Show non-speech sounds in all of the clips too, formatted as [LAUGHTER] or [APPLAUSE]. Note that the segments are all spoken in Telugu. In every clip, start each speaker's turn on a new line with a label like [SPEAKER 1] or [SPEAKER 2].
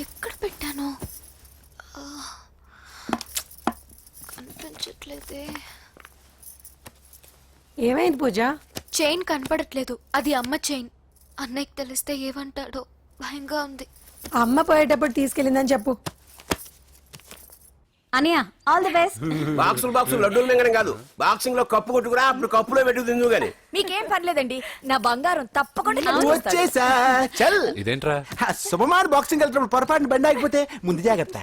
[SPEAKER 1] ఎక్కడ పెట్టాను? ఆ, కనిపించట్లేదే.
[SPEAKER 2] ఏమైంది పూజ?
[SPEAKER 1] చైన్ కనపడట్లేదు. అది అమ్మ చైన్. అన్నయ్యకి తెలిస్తే ఏమంటాడో భయంగా ఉంది.
[SPEAKER 2] అమ్మ పోయేటప్పుడు తీసుకెళ్ళిందని చెప్పు.
[SPEAKER 3] అనియా ఆల్ ది బెస్ట్
[SPEAKER 4] బాక్సులు బాక్సులు లడ్డూలు మింగడం కాదు. బాక్సింగ్లో కప్పు కొట్టుకురా అప్పుడు కప్పులో పెట్టుకు తిందు గాని.
[SPEAKER 3] మీకేం పర్లేదండి నా బంగారం తప్పకుండా గెలుచుకొస్తాడు.
[SPEAKER 5] వచ్చేసా. చల్.
[SPEAKER 6] ఇదేంట్రా?
[SPEAKER 5] సుమమార్ బాక్సింగ్ వెళ్తున్నప్పుడు పొరపాటున బండి ఆగిపోతే ముందు జాగ్రత్త.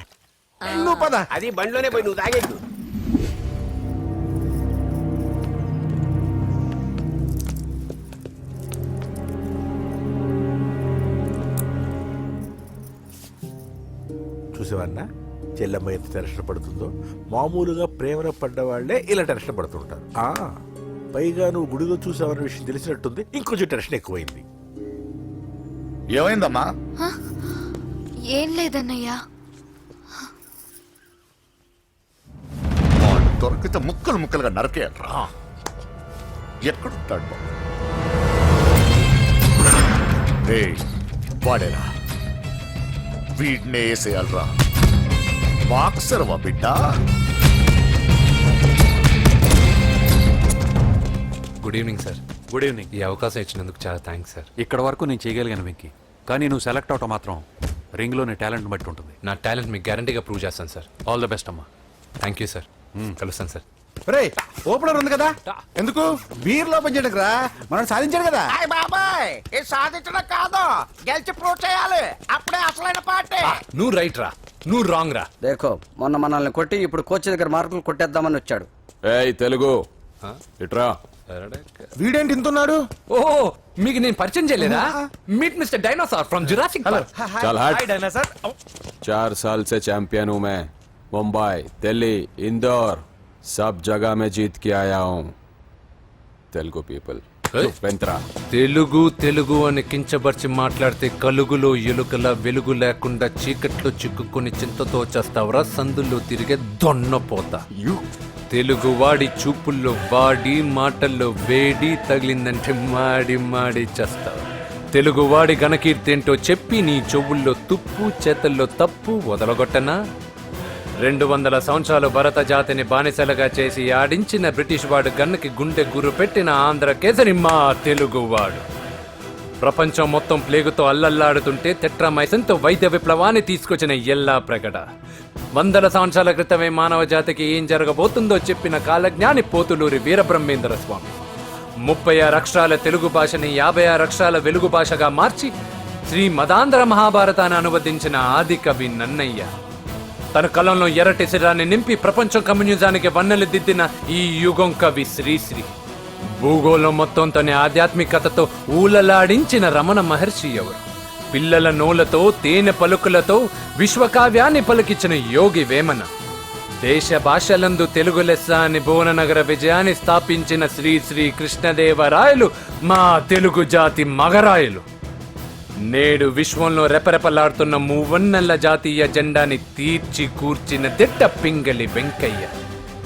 [SPEAKER 5] నువ్వు పద.
[SPEAKER 4] అది బండిలోనే పోయి నువ్వు తాగేద్దు
[SPEAKER 5] చూసేవన్నా చెల్లమ్మ ఎంత టెన్షన్ పడుతుందో? మామూలుగా ప్రేమలో పడ్డ వాళ్ళే ఇలా టెన్షన్ పడుతుంటారు. ఆ పైగా నువ్వు గుడిలో చూసావన్న విషయం తెలిసినట్టుంది ఇంకొంచెం టెన్షన్ ఎక్కువైంది.
[SPEAKER 7] ఏమైందమ్మా?
[SPEAKER 1] ఏం లేదన్నయ్య.
[SPEAKER 7] వాడు దొరికితే ముక్కలు ముక్కలుగా నరకేయట్రా ఎక్కడుంటాడు? రేయ్, వాడేరా వీడినే? వేసేయాలరా బాక్సర్ వా బిడ్డ?
[SPEAKER 6] Good evening sir
[SPEAKER 8] good evening
[SPEAKER 6] ఈ అవకాశం ఇచ్చినందుకు చాలా థ్యాంక్స్ సార్
[SPEAKER 8] ఇక్కడ వరకు నేను చేయగలిగాను వెంకీ. కానీ నువ్వు సెలెక్ట్ అవటం మాత్రం రింగ్లోని టాలెంట్ బట్టి ఉంటుంది.
[SPEAKER 6] నా టాలెంట్ మీకు గ్యారంటీగా ప్రూవ్ చేస్తాను సార్
[SPEAKER 8] ఆల్ ద బెస్ట్ అమ్మా.
[SPEAKER 6] థ్యాంక్ యూ సార్ కలుస్తాను సార్
[SPEAKER 5] రే ఓపెనర్ ఉంది కదా ఎందుకు బీర్ లోపం చేయడానికి రా మనం సాధించాడు కదా
[SPEAKER 4] అయ్ బాబాయ్ ఇది సాధించడం కాదు గెలిచి ప్రూవ్ చేయాలి అప్పుడే అసలైన పార్టీ
[SPEAKER 6] నువ్వు రైట్ రా నువ్వు రాంగ్ రా
[SPEAKER 9] దేఖో మొన్న మనల్ని కొట్టి ఇప్పుడు కోచ్ దగ్గర మార్కులు కొట్టేద్దామని వచ్చాడు
[SPEAKER 10] ఏయ్ తెలుగు ఇట్రా
[SPEAKER 5] వీడేంటి ఇంతున్నాడు
[SPEAKER 6] ఓ మీకు నేను పరిచయం చేయలేదా meet mister dinosaur from Jurassic Park
[SPEAKER 10] चल हट चार साल से चैंपियन हूं मैं मुंबई दिल्ली इंदौर सब जगह में जीत के आया हूं तेलुगु पीपल
[SPEAKER 6] Hey.
[SPEAKER 10] वेंत्रा
[SPEAKER 6] తెలుగు తెలుగు అని కించబర్చి మాట్లాడితే కలుగులో ఎలుకల వెలుగు లేకుండా చీకట్లో చిక్కుకుని చింతతో చేస్తావరా సందుల్లో తిరిగే దొన్నపోతా తెలుగు వాడి చూపుల్లో వాడి మాటల్లో వేడి తగిలిందంటే మాడి మాడి చేస్తావు తెలుగు వాడి ఘనకీర్తి ఏంటో చెప్పి నీ చెవుల్లో తుప్పు చేతల్లో తప్పు వదలగొట్టనా రెండు వందల సంవత్సరాలు భరత జాతిని బానిసలుగా చేసి ఆడించిన బ్రిటిష్ వాడు గన్నకి గుండె గురు పెట్టిన ఆంధ్ర కేసరి మా తెలుగువాడు ప్రపంచం మొత్తం ప్లేగుతో అల్లల్లాడుతుంటే టెట్రామైసన్తో వైద్య విప్లవాన్ని తీసుకొచ్చిన ఎల్లా ప్రకట వందల సంవత్సరాల క్రితమే మానవ జాతికి ఏం జరగబోతుందో చెప్పిన కాలజ్ఞాని పోతులూరి వీరబ్రహ్మేంద్ర స్వామి. ముప్పై ఆరు అక్షరాల తెలుగు భాషని యాభై ఆరు అక్షరాల వెలుగు భాషగా మార్చి శ్రీ మదాంధ్ర మహాభారతాన్ని అనువదించిన ఆది కవి నన్నయ్య. తన కలంలో ఎర్రటి శరీరాన్ని నింపి ప్రపంచం కమ్యూనిజానికి వన్నెలు దిద్దిన ఈ యుగం కవి శ్రీశ్రీ. భూగోళం మొత్తం తన ఆధ్యాత్మికతతో ఊలలాడించిన రమణ మహర్షి ఎవరు? పిల్లల నోలతో తేనె పలుకులతో విశ్వకావ్యాన్ని పలికించిన యోగి వేమన. దేశ భాషలందు తెలుగు లెస్స అని భువననగర విజయాన్ని స్థాపించిన శ్రీ శ్రీ కృష్ణదేవరాయలు మా తెలుగు జాతి మగరాయలు. నేడు విశ్వంలో రెపరెపలాడుతున్న మూవన్నెల జాతీయ జెండాని తీర్చి కూర్చిన దిట్ట పింగళి వెంకయ్య.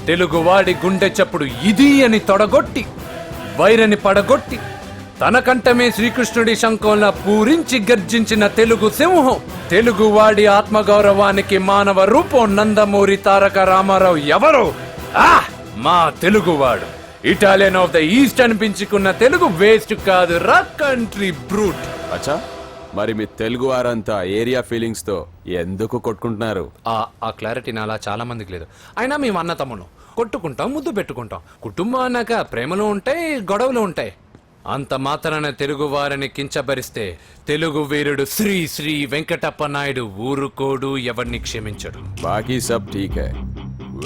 [SPEAKER 6] తెలుగువాడి గుండె చప్పుడు ఇది అని తొడగొట్టి వైరని పడగొట్టి తన కంఠమే శ్రీకృష్ణుడి శంఖంలా పూరించి గర్జించిన తెలుగు సింహం తెలుగువాడి ఆత్మగౌరవానికి మానవ రూపం నందమూరి తారక రామారావు ఎవరు? ఆ మా తెలుగువాడు ఇటాలియన్ ఆఫ్ ద ఈస్ట్ అనిపించుకున్న తెలుగు వేస్ట్ కాదు రా కంట్రీ బ్రూట్.
[SPEAKER 10] అచ్చా. మరి మీ తెలుగు వారంతా ఏరియా ఫీలింగ్స్తో ఎందుకు కొట్టుకుంటున్నారు?
[SPEAKER 6] ఆ ఆ క్లారిటీ నాలా చాలా మందికి లేదు. అయినా మేము అన్న తమ్మును కొట్టుకుంటాం ముద్దు పెట్టుకుంటాం. కుటుంబం అన్నాక ప్రేమలు ఉంటాయి గొడవలు ఉంటాయి. అంత మాత్రాన తెలుగు వారిని కించబరిస్తే తెలుగు వీరుడు శ్రీ శ్రీ వెంకటప్ప నాయుడు ఊరుకోడు ఎవరిని క్షమించడు.
[SPEAKER 10] బాకీ సబ్ ఠీక్ హై.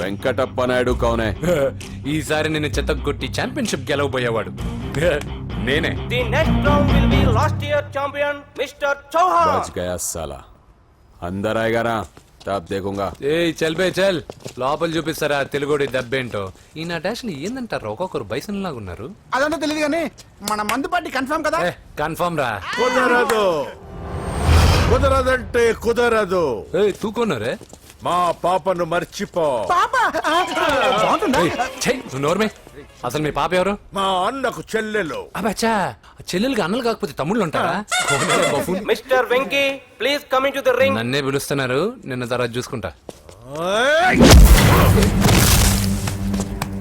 [SPEAKER 10] వెంకటప్ప నాయుడు కౌనే. [LAUGHS]
[SPEAKER 6] ఈసారి నేను చెత్తగొట్టి ఛాంపియన్షిప్ గెలవబోయేవాడు. [LAUGHS] నేనే.
[SPEAKER 4] The next round will be last
[SPEAKER 10] year champion mister Chauhan సాలా అందర్ టాప్ దేకుంగా.
[SPEAKER 6] ఏ చల్బే చల్. లోపల చూపిస్తారా తెలుగుడి దబ్బేంటో? ఈ నా డాష్ని ఏందంటారు? ఒక్కొక్కరు బైసన్ లాగా ఉన్నారు
[SPEAKER 5] అదంతా తెలియదు కానీ మన మందు పార్టీ కన్ఫర్మ్ కదా?
[SPEAKER 6] కన్ఫర్మ్ రా.
[SPEAKER 5] కుదరదు. కుదరదంటే కుదరదు.
[SPEAKER 6] ఏ తూకొన్నారే
[SPEAKER 11] మా పాపను మర్చిపో.
[SPEAKER 6] నువ్వు నోర్మే. అసలు మీ పాప ఎవరు?
[SPEAKER 11] మా అన్నకు చెల్లెలు.
[SPEAKER 6] అబ్బచ్చా చెల్లెలుగా అన్నలు కాకపోతే తమ్ముళ్ళు ఉంటారా? Buffoon.
[SPEAKER 12] Mister Venky please coming to the ring
[SPEAKER 6] నన్నే పిలుస్తున్నారు నిన్న తర్వాత చూసుకుంటా.
[SPEAKER 11] ఏయ్!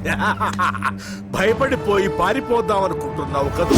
[SPEAKER 11] [LAUGHS] భయపడిపోయి పారిపోదాం అనుకుంటున్నావు కదూ.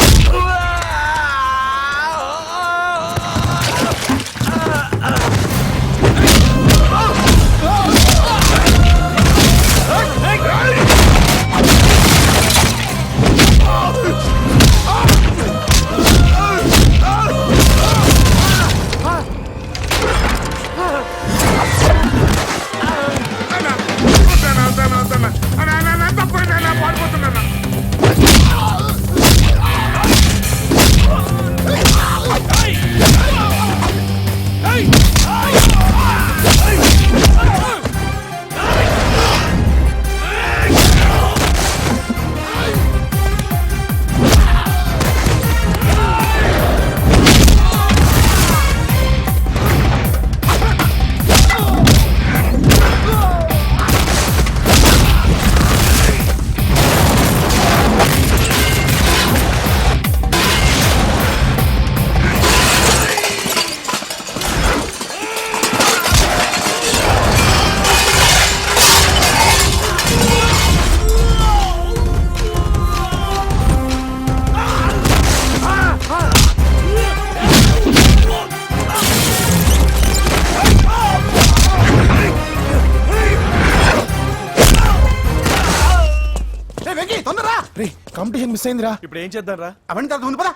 [SPEAKER 13] కాంపిటీషన్ మిస్ అయిందిరా.
[SPEAKER 14] ఇప్పుడు ఏం చేద్దాం రా అవన్నీ తర్వాత ముందు పదా.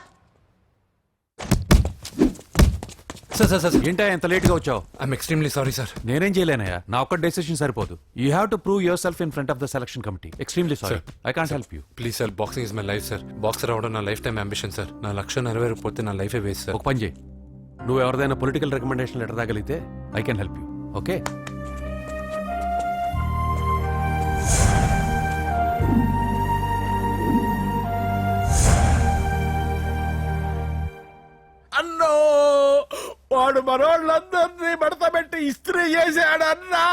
[SPEAKER 6] సార్ సార్ సార్
[SPEAKER 8] ఏంటా ఎంత లేట్గా వచ్చావు?
[SPEAKER 6] ఐఎమ్ ఎక్స్ట్రీమ్లీ సారీ సార్
[SPEAKER 8] నేనేం చేయలేనయ్యా? నా ఒక్క డెసిషన్ సరిపోదు. You have to prove yourself in front of the selection committee extremely
[SPEAKER 6] sorry.
[SPEAKER 8] I can't help you
[SPEAKER 6] please sir boxing is my life sir boxer అవడం నా లైఫ్ టైం అంబిషన్ సార్ నా లక్ష్యం నెరవేరకపోతే నా లైఫే వేస్ట్ సార్
[SPEAKER 8] ఒక పని చేయి. నువ్వు ఎవరిదైనా political recommendation letter తాగలిగితే
[SPEAKER 11] I can help you okay చేశాడన్నా.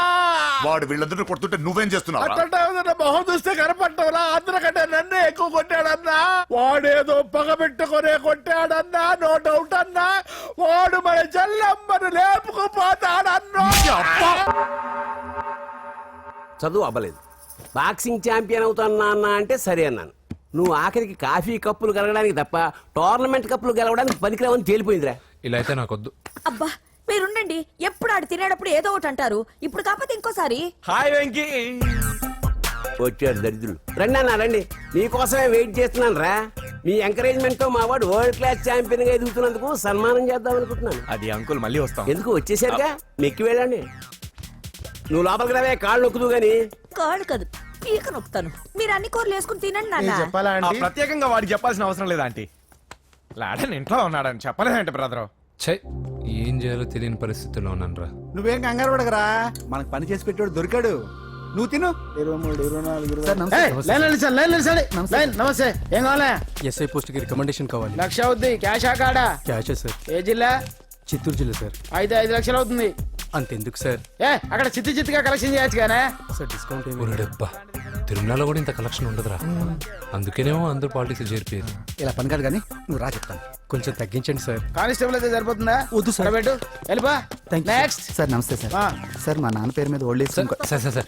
[SPEAKER 7] వాడు వీళ్ళందరూ కొడుతుంటే నువ్వేం చేస్తున్నావు
[SPEAKER 11] అట్ట మొహం చూస్తే కనపట్టవురా అందరికంటే నన్నే ఎక్కువ కొట్టాడన్నా. వాడేదో పగ పెట్టుకునే కొట్టాడన్నా. నో డౌట్ అన్నా. వాడు మన జల్లమ్మను లేపుకుపోతాడన్నా.
[SPEAKER 12] చదువు అవ్వలేదు. బాక్సింగ్ ఛాంపియన్ అవుతానా అన్న అంటే సరే అన్నాను. నువ్వు ఆఖరికి కాఫీ కప్పులు గెలవడానికి తప్ప టోర్నమెంట్ కప్పులు గెలవడానికి పనికిరావని తేలిపోయిందిరా.
[SPEAKER 6] ఇలా అయితే నాకొద్దు.
[SPEAKER 3] అబ్బా మీరుండండి. ఎప్పుడు ఆడు తినేటప్పుడు ఏదో ఒకటి అంటారు. ఇప్పుడు కాకపోతే ఇంకోసారి.
[SPEAKER 12] హాయ్ వెంకీ. వచ్చాడు దరిద్రులు. రండి అన్న రండి. మీకోసమే వెయిట్ చేస్తున్నాను రా. మీ ఎంకరేజ్మెంట్తో మా వాడు వరల్డ్ క్లాస్ ఛాంపియన్గా ఎదుగుతున్నందుకు సన్మానం చేద్దాం అనుకుంటున్నాను.
[SPEAKER 13] అది అంకుల్ మళ్ళీ వస్తాం.
[SPEAKER 12] ఎందుకు వచ్చేసరిగా? మెక్కి వెళ్ళండి. నువ్వు లోపలికి రావే కాళ్ళు నొక్కుదు గాని.
[SPEAKER 3] కాళ్ళు కాదు పీక నొక్కుతాను. మీరు అన్ని కూరలు వేసుకుని తినండి నాన్న.
[SPEAKER 13] చెప్పాలా ప్రత్యేకంగా వాడికి చెప్పాల్సిన అవసరం లేదా ఆంటీ. లాడన్ ఇంట్లో ఉన్నాడని చెప్పలేదంటే బ్రదర్.
[SPEAKER 6] ఛై. చేయాలో తెలియని పరిస్థితిలో ఉన్నాను రా.
[SPEAKER 14] నువ్వేం కంగారు పడకరా? మనకు పని చేసి పెట్టాడు దొరికాడు. నువ్వు తిను. ఇరవై మూడు ఇరవై నాలుగు లైన్ లైన్ లైన్ నమస్తే. ఏం కావాలా?
[SPEAKER 12] ఎస్ఐ పోస్ట్కి రికమెండేషన్ కావాలి.
[SPEAKER 14] లక్ష అవుద్ది క్యాష్ ఆ కాడా?
[SPEAKER 12] Cash sir.
[SPEAKER 14] ఏ జిల్లా?
[SPEAKER 12] చిత్తూరు జిల్లా సార్.
[SPEAKER 14] ఐదు ఐదు లక్షలు అవుతుంది.
[SPEAKER 12] అంతెందుకు సార్?
[SPEAKER 14] ఏ అక్కడ చిత్తి చిత్తిగా కలెక్షన్ చేయొచ్చు కానీ
[SPEAKER 12] సార్ డిస్కౌంట్
[SPEAKER 6] ఒరేడబ్బా తిరుమలలో కూడా ఇంత కలెక్షన్ ఉండదురా. అందుకేనేమో అందరూ పాలిటిక్స్ చేరిపోయారు.
[SPEAKER 12] ఇలా పని కాదు కానీ నువ్వు రా చెప్తాను. కొంచెం తగ్గించండి సార్.
[SPEAKER 14] కానిస్టేబుల్ అయితే సరిపోతుందా?
[SPEAKER 12] వద్దు సార్.
[SPEAKER 14] పెట్టు. వెళ్ళిపా. నెక్స్ట్
[SPEAKER 12] సార్ నమస్తే సార్.
[SPEAKER 14] ఆ.
[SPEAKER 12] సార్ మా నాన్న పేరు మీద
[SPEAKER 6] old age sir sir sir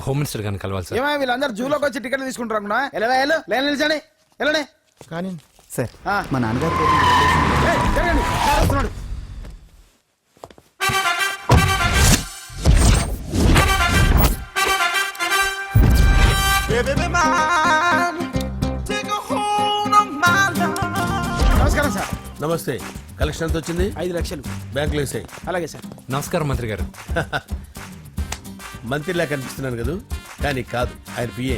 [SPEAKER 6] home minister గారిని కలవాలి సార్.
[SPEAKER 14] ఏమో వీళ్ళందరూ జూలోకి వచ్చి టికెట్ తీసుకుంటారు అనుకున్నా వెళ్ళు. లైన్ నిలిచండి. వెళ్ళండి.
[SPEAKER 13] కానీ
[SPEAKER 12] సార్. మా నాన్నగారి పేరు
[SPEAKER 11] నమస్తే కలెక్షన్ ఎంత వచ్చింది?
[SPEAKER 14] ఐదు లక్షలు.
[SPEAKER 11] బ్యాంకులో వేసాయి
[SPEAKER 14] అలాగే సార్.
[SPEAKER 6] నమస్కారం మంత్రి గారు.
[SPEAKER 11] మంత్రిలా కనిపిస్తున్నాను కదా? కానీ కాదు ఆయన పిఏ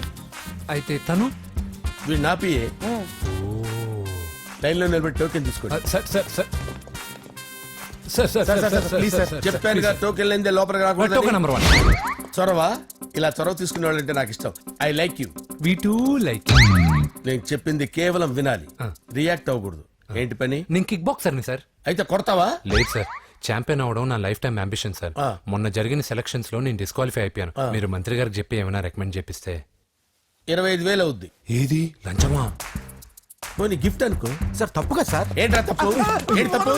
[SPEAKER 6] అయితే తను?
[SPEAKER 11] వీడు నా పిఏ లైన్లో నిలబడి టోకెన్ తీసుకోండి.
[SPEAKER 6] సార్ సార్
[SPEAKER 11] చెప్పాను టోకెన్ లేనిదే లోపలికి
[SPEAKER 6] నెంబర్ వన్
[SPEAKER 11] చొరవ? ఇలా చొరవ తీసుకునే వాళ్ళంటే నాకు ఇష్టం. I like you
[SPEAKER 6] we too like
[SPEAKER 11] నేను చెప్పింది కేవలం వినాలి. రియాక్ట్ అవ్వకూడదు. ఏంటి పని?
[SPEAKER 6] నేను కిక్ బాక్సర్ని సార్.
[SPEAKER 11] అయితే కొడతావా?
[SPEAKER 6] లేదు సార్. ఛాంపియన్ అవడం నా లైఫ్ టైం అంబిషన్ సార్ మొన్న జరిగిన సెలక్షన్స్లో నేను డిస్క్వాలిఫై అయిపోయాను. మీరు మంత్రి గారికి చెప్పి ఏమైనా రికమెండ్ చేపిస్తే.
[SPEAKER 5] ఇరవై ఐదు వేలు అవుద్ది.
[SPEAKER 6] ఏది? లంచమా?
[SPEAKER 5] పోనీ గిఫ్ట్ అనుకో.
[SPEAKER 4] సార్ తప్పుగా సార్.
[SPEAKER 5] ఏంట్రా తప్పు? ఏంటి తప్పు?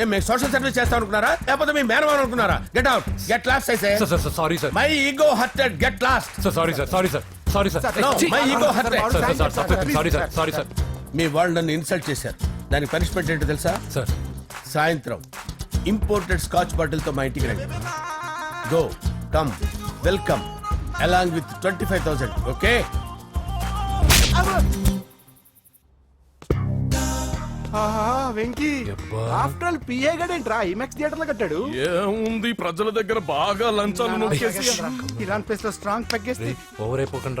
[SPEAKER 5] ఏం మేము సోషల్ సర్వీస్ చేస్తాం అనుకున్నారా? లేకపోతే మీ మేనమాన్ అనుకున్నారా? గెట్ అవుట్ గెట్ లాస్ట్ అయితే.
[SPEAKER 6] Sir sir sorry sir.
[SPEAKER 5] My ego hurted get lost
[SPEAKER 6] sir sorry sir sorry sir. Sorry sir.
[SPEAKER 5] No, my ego hurt.
[SPEAKER 6] Sorry sir sorry sir.
[SPEAKER 5] మీ వాళ్ళు నన్ను ఇన్సల్ట్ చేశారు. దానికి పనిష్మెంట్ ఏంటో తెలుసా?
[SPEAKER 6] సార్.
[SPEAKER 5] సాయంత్రం. ఇంపోర్టెడ్ స్కాచ్ బాటిల్తో మా ఇంటికి రండి. Go come welcome along with twenty five thousand
[SPEAKER 4] okay?
[SPEAKER 6] Venky.
[SPEAKER 4] After all PA గడేంట్రా IMAX థియేటర్లో కట్టాడు.
[SPEAKER 13] ఏముంది? ప్రజల దగ్గర బాగా లంచాలు
[SPEAKER 4] ఇరాన్ ప్లేస్లో స్ట్రాంగ్ తగ్గేస్తే
[SPEAKER 6] ఓవర్ అయిపోకండి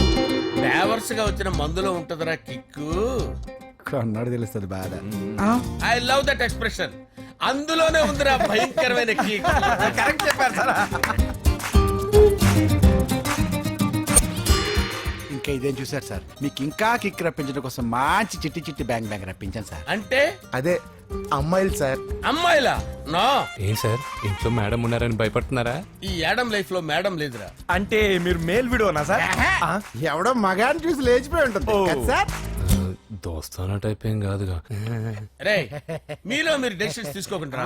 [SPEAKER 5] ఫ్లేవర్స్గా వచ్చిన మందులో ఉంటదిరా కిక్కు.
[SPEAKER 4] కన్నాడు తెలుస్తుంది బాధ
[SPEAKER 5] ఐ లవ్ దట్ ఎక్స్ప్రెషన్. అందులోనే ఉందిరా భయంకరమైన కిక్. కరెక్ట్ చెప్పారు సార్.
[SPEAKER 4] ఇంకా ఇదేం చూసారు సార్? మీకు ఇంకా కిక్ రప్పించడం కోసం మంచి చిట్టి చిట్టి బ్యాంగ్ బ్యాంగ్ రప్పించాను సార్.
[SPEAKER 5] అంటే?
[SPEAKER 4] అదే అమ్మాయిలు సార్.
[SPEAKER 5] అమ్మాయిలా? నా.
[SPEAKER 6] ఏం సార్? ఇంట్లో మేడం ఉన్నారని భయపడుతున్నారా?
[SPEAKER 5] ఈ యాడమ్ లైఫ్లో మేడం లేదురా.
[SPEAKER 13] అంటే మీరు మేల్ వీడియోనా సార్?
[SPEAKER 4] ఎవడో మగాన్ని చూసి లేచిపోయి ఉంటుంది. కదా సార్?
[SPEAKER 6] దోస్తానా టైప్ ఏం కాదుగా.
[SPEAKER 5] రే మీలో మీరు డెసిషన్స్ తీసుకోకుండా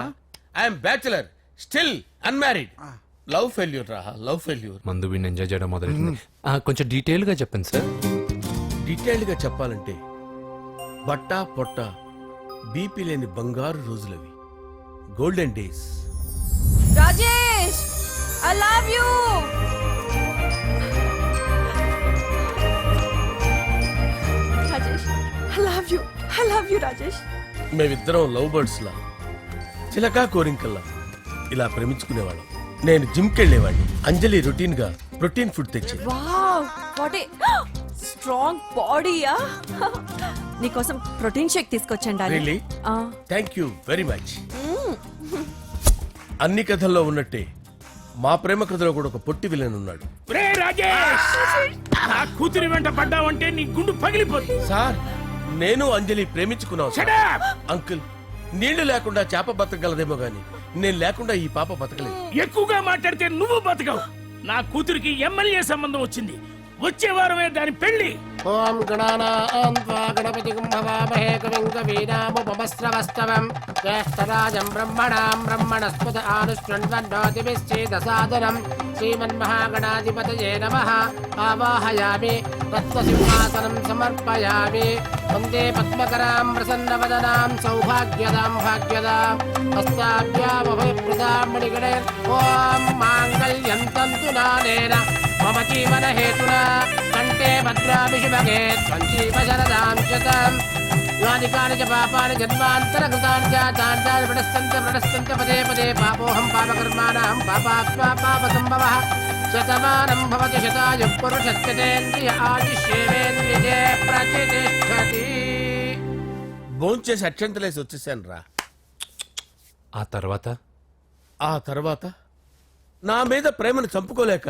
[SPEAKER 5] I'm bachelor still unmarried. Love failure రా లవ్ ఫెయిల్యూర్.
[SPEAKER 6] మందు వీడిని ఎంజాయ్ చేయడం మొదలైంది కొంచెం డీటెయిల్గా చెప్పండి సార్.
[SPEAKER 5] డీటెయిల్డ్గా చెప్పాలంటే బట్టా పొట్ట బీపీ లేని బంగారు రోజులవి. Golden days
[SPEAKER 3] Rajesh I love you
[SPEAKER 1] Rajesh I love you I love you Rajesh.
[SPEAKER 5] మేమిద్దరం లవ్ బర్డ్స్ లా చిలకా కోరింకల్లా ఇలా ప్రేమించుకునేవాళ్ళం. నేను జిమ్ కెళ్ళేవాడిని అంజలి రొటీన్గా ప్రోటీన్ ఫుడ్ తెచ్చి
[SPEAKER 3] వావ్! వాట్ ఏ స్ట్రాంగ్ బాడీయా నీకోసం ప్రోటీన్ షేక్ తీసుకొచ్చండి
[SPEAKER 5] Really? Thank you very much అన్ని కథల్లో ఉన్నట్టే మా ప్రేమ కథలో కూడా ఒక పొట్టి విలన్ ఉన్నాడు.
[SPEAKER 13] కూతురి వెంట పడ్డావంటే నీ గుండు పగిలిపోతుంది.
[SPEAKER 5] సార్ నేను అంజలి ప్రేమించుకున్నాను సార్. అంకుల్ నీళ్ళు లేకుండా చేప బతకగలదేమో గాని నేను లేకుండా ఈ పాప బతకలేదు.
[SPEAKER 13] ఎక్కువగా మాట్లాడితే నువ్వు బతకవు. నా కూతురికి ఎమ్మెల్యే సంబంధం వచ్చింది. వచ్చే వారమే దాని పెళ్ళి
[SPEAKER 9] ఓం గణపతి కుంభవామహే కవిం కవీనాముపమస్రవస్తవం జ్యేష్ఠరాజం బ్రహ్మణాం బ్రహ్మణస్పద ఆనుష్ణ్వన్నోతిభిశ్చేదసాదనం శ్రీమన్మహాగణాధిపతయే నమః. ఆవాహయామి తత్వసింహాసనం సమర్పయామి. వందే పద్మకరాం ప్రసన్నవదనాం సౌభాగ్యదాం భాగ్యదాం. హస్తాభ్యామభయప్రదాం మణిగణే ఓం మాంగళ్యం తంతు నానేన మమ జీవన హేతునా కంటే భద్రామి శుభగే సంజీవ శరదాం శతం యాని కాని చ పాపాని జన్మాంతరకృతాని చ తాంతాని ప్రణశ్యంత ప్రణశ్యంత పదే పదే పాపోహం పాపకర్మాణం పాపాత్మా పాప సంభవః శతమానం భవతి శతాయ పురుషస్యతేంద్రియ ఆయుష్యేవేంద్రియే ప్రతిష్టతి
[SPEAKER 5] భోంచేసి అక్షంతలేసి వచ్చేసాను రా
[SPEAKER 6] ఆ తర్వాత?
[SPEAKER 5] ఆ తర్వాత నా మీద ప్రేమను చంపుకోలేక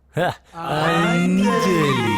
[SPEAKER 6] ఆ? హ, అంజలి